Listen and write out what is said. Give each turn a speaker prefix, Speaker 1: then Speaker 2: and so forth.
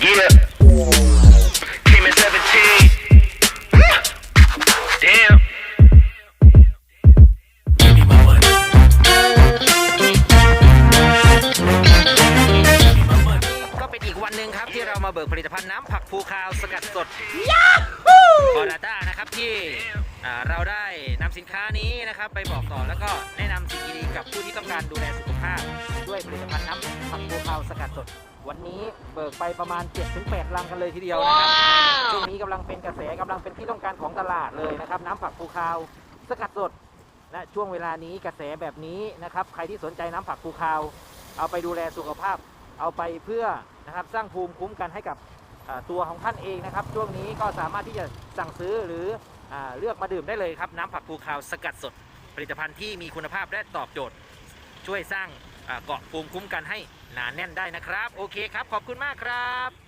Speaker 1: Yeah. Came in 17. Damn. Give me my money. Give me my money.
Speaker 2: ก็เป็นอีกวันหนึ่งครับที่เรามาเบิกผลิตภัณฑ์น้ำผักภูคาวสกัดสดบอราต้านะครับที่อ่าเราได้ นำสินค้านี้นะครับไปบอกต่อแล้วก็แนะนำสิ่งดีๆกับผู้ที่ต้องการดูแลสุขภาพ ด้วยผลิตภัณฑ์น้ำผักภูคาวสกัดสด วันนี้เบิกไปประมาณ 7-8 ลังกันเลยทีเดียวนะครับช่วงนี้กำลังเป็นกระแสกำลังเป็นที่ต้องการของตลาดเลยนะครับ น้ำผักภูคาวสกัดสดและช่วงเวลานี้กระแสแบบนี้นะครับ ใครที่สนใจน้ำผักภูคาว เอาไปดูแลสุขภาพ เอาไปเพื่อนะครับสร้างภูมิคุ้มกันให้กับอ่าตัวของท่านเองนะครับ ช่วงนี้ก็สามารถที่จะสั่งซื้อหรืออา เลือกมาดื่มได้เลยครับ น้ำผักภูคาวสกัดสด ผลิตภัณฑ์ที่มีคุณภาพและตอบโจทย์ ช่วยสร้างเกาะภูมิคุ้มกันให้หนาแน่นได้นะครับ โอเคครับ ขอบคุณมากครับ